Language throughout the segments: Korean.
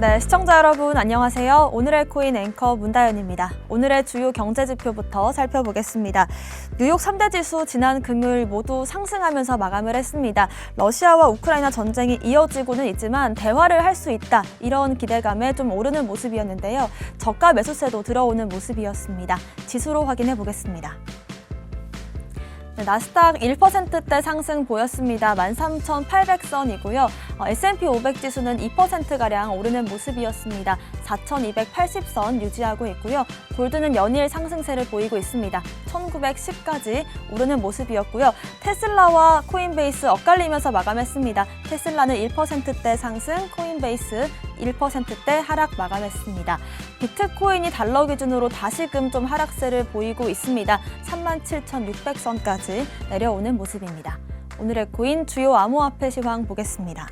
네, 시청자 여러분 안녕하세요. 오늘의 코인 앵커 문다연입니다. 오늘의 주요 경제 지표부터 살펴보겠습니다. 뉴욕 3대 지수 지난 금요일 모두 상승하면서 마감을 했습니다. 러시아와 우크라이나 전쟁이 이어지고는 있지만 대화를 할 수 있다. 이런 기대감에 좀 오르는 모습이었는데요. 저가 매수세도 들어오는 모습이었습니다. 지수로 확인해 보겠습니다. 네, 나스닥 1%대 상승 보였습니다. 13,800선이고요. 어, S&P 500 지수는 2%가량 오르는 모습이었습니다. 4,280선 유지하고 있고요. 골드는 연일 상승세를 보이고 있습니다. 1,910까지 오르는 모습이었고요. 테슬라와 코인베이스 엇갈리면서 마감했습니다. 테슬라는 1%대 상승, 코인베이스 1%대 하락 마감했습니다. 비트코인이 달러 기준으로 다시금 좀 하락세를 보이고 있습니다. 37,600선까지 내려오는 모습입니다. 오늘의 코인 주요 암호화폐 시황 보겠습니다.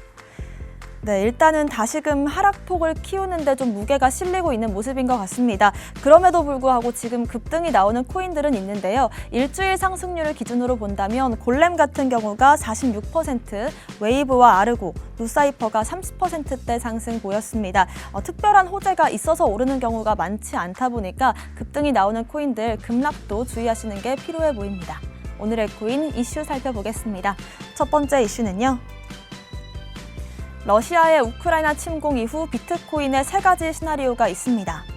네, 일단은 다시금 하락폭을 키우는데 좀 무게가 실리고 있는 모습인 것 같습니다. 그럼에도 불구하고 지금 급등이 나오는 코인들은 있는데요. 일주일 상승률을 기준으로 본다면 골렘 같은 경우가 46%, 웨이브와 아르고, 누사이퍼가 30%대 상승 보였습니다. 어, 특별한 호재가 있어서 오르는 경우가 많지 않다 보니까 급등이 나오는 코인들 급락도 주의하시는 게 필요해 보입니다. 오늘의 코인 이슈 살펴보겠습니다. 첫 번째 이슈는요. 러시아의 우크라이나 침공 이후 비트코인의 세 가지 시나리오가 있습니다.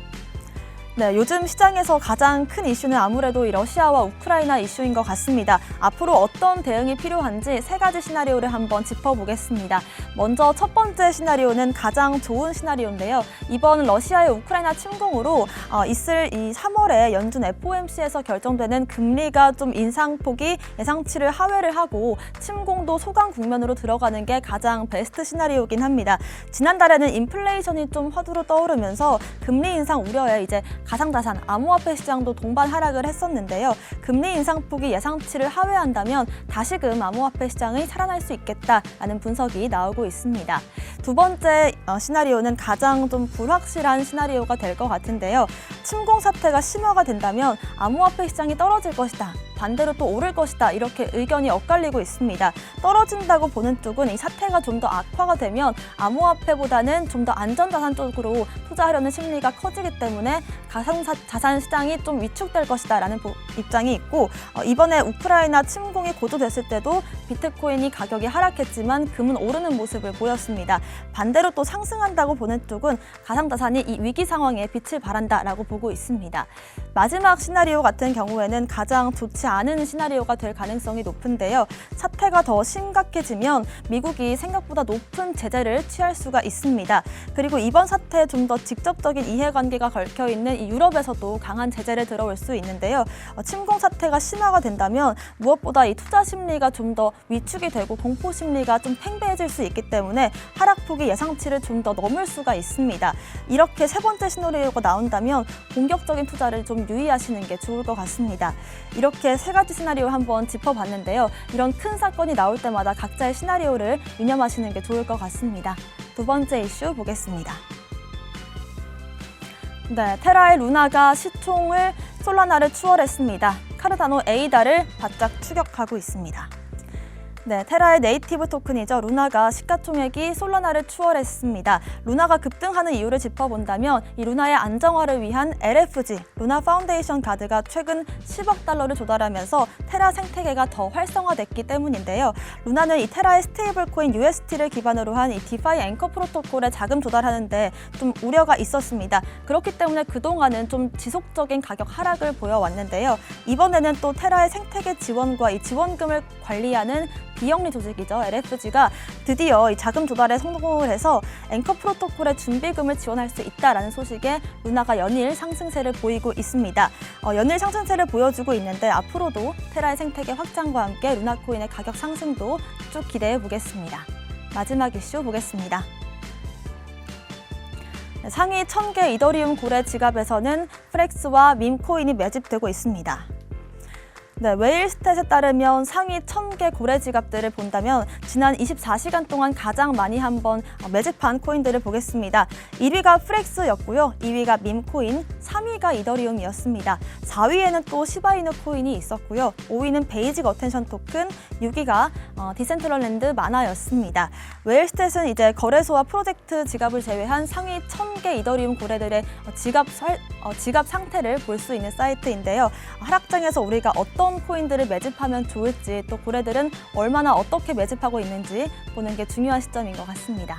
네, 요즘 시장에서 가장 큰 이슈는 아무래도 이 러시아와 우크라이나 이슈인 것 같습니다. 앞으로 어떤 대응이 필요한지 세 가지 시나리오를 한번 짚어보겠습니다. 먼저 첫 번째 시나리오는 가장 좋은 시나리오인데요. 이번 러시아의 우크라이나 침공으로 어, 있을 이 3월에 연준 FOMC에서 결정되는 금리가 좀 인상폭이 예상치를 하회를 하고 침공도 소강 국면으로 들어가는 게 가장 베스트 시나리오긴 합니다. 지난달에는 인플레이션이 좀 화두로 떠오르면서 금리 인상 우려에 이제 가상자산, 암호화폐 시장도 동반 하락을 했었는데요. 금리 인상폭이 예상치를 하회한다면 다시금 암호화폐 시장이 살아날 수 있겠다라는 분석이 나오고 있습니다. 두 번째 어, 시나리오는 가장 좀 불확실한 시나리오가 될 것 같은데요. 침공 사태가 심화가 된다면 암호화폐 시장이 떨어질 것이다. 반대로 또 오를 것이다 이렇게 의견이 엇갈리고 있습니다. 떨어진다고 보는 쪽은 이 사태가 좀 더 악화가 되면 암호화폐보다는 좀 더 안전자산 쪽으로 투자하려는 심리가 커지기 때문에 가상자산 시장이 좀 위축될 것이다 라는 입장이 있고 어, 이번에 우크라이나 침공이 고조됐을 때도 비트코인이 가격이 하락했지만 금은 오르는 모습을 보였습니다. 반대로 또 상승한다고 보는 쪽은 가상자산이 이 위기 상황에 빛을 발한다라고 보고 있습니다. 마지막 시나리오 같은 경우에는 가장 좋지 않은 시나리오가 될 가능성이 높은데요. 사태가 더 심각해지면 미국이 생각보다 높은 제재를 취할 수가 있습니다. 그리고 이번 사태에 좀 더 직접적인 이해관계가 걸켜 있는 이 유럽에서도 강한 제재를 들어올 수 있는데요. 어, 침공 사태가 심화가 된다면 무엇보다 이 투자 심리가 좀 더 위축이 되고 공포 심리가 좀 팽배해질 수 있기 때문에 하락폭이 예상치를 좀 더 넘을 수가 있습니다. 이렇게 세 번째 시나리오가 나온다면 공격적인 투자를 좀 유의하시는 게 좋을 것 같습니다. 이렇게 세 가지 시나리오 한번 짚어봤는데요. 이런 큰 사건이 나올 때마다 각자의 시나리오를 유념하시는 게 좋을 것 같습니다. 두 번째 이슈 보겠습니다. 네, 테라의 루나가 시총을 솔라나를 추월했습니다. 카르다노 에이다를 바짝 추격하고 있습니다. 네, 테라의 네이티브 토큰이죠. 루나가 시가총액이 솔라나를 추월했습니다. 루나가 급등하는 이유를 짚어본다면 이 루나의 안정화를 위한 LFG, 루나 파운데이션 가드가 최근 10억 달러를 조달하면서 테라 생태계가 더 활성화됐기 때문인데요. 루나는 이 테라의 스테이블 코인 UST를 기반으로 한 이 디파이 앵커 프로토콜에 자금 조달하는데 좀 우려가 있었습니다. 그렇기 때문에 그동안은 좀 지속적인 가격 하락을 보여왔는데요. 이번에는 또 테라의 생태계 지원과 이 지원금을 관리하는 비영리 조직이죠. LFG가 드디어 이 자금 조달에 성공을 해서 앵커 프로토콜의 준비금을 지원할 수 있다라는 소식에 루나가 연일 상승세를 보이고 있습니다. 어, 연일 상승세를 보여주고 있는데 앞으로도 테라의 생태계 확장과 함께 루나코인의 가격 상승도 쭉 기대해 보겠습니다. 마지막 이슈 보겠습니다. 네, 상위 1000개 이더리움 고래 지갑에서는 프렉스와 밈코인이 매집되고 있습니다. 네, 웨일스탯에 따르면 상위 1000개 고래 지갑들을 본다면 지난 24시간 동안 가장 많이 한 번 매집한 코인들을 보겠습니다. 1위가 프렉스였고요. 2위가 밈코인, 3위가 이더리움이었습니다. 4위에는 또 시바이누 코인이 있었고요. 5위는 베이직 어텐션 토큰, 6위가 어, 디센트럴랜드 마나였습니다. 웨일스탯은 이제 거래소와 프로젝트 지갑을 제외한 상위 1000개 이더리움 고래들의 어, 지갑, 설- 어, 지갑 상태를 볼 수 있는 사이트인데요. 하락장에서 우리가 어떤 코인들을 매집하면 좋을지 또 고래들은 얼마나 어떻게 매집하고 있는지 보는 게 중요한 시점인 것 같습니다.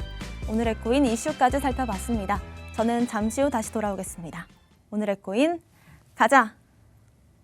오늘의 코인 이슈까지 살펴봤습니다. 저는 잠시 후 다시 돌아오겠습니다. 오늘의 코인 가자!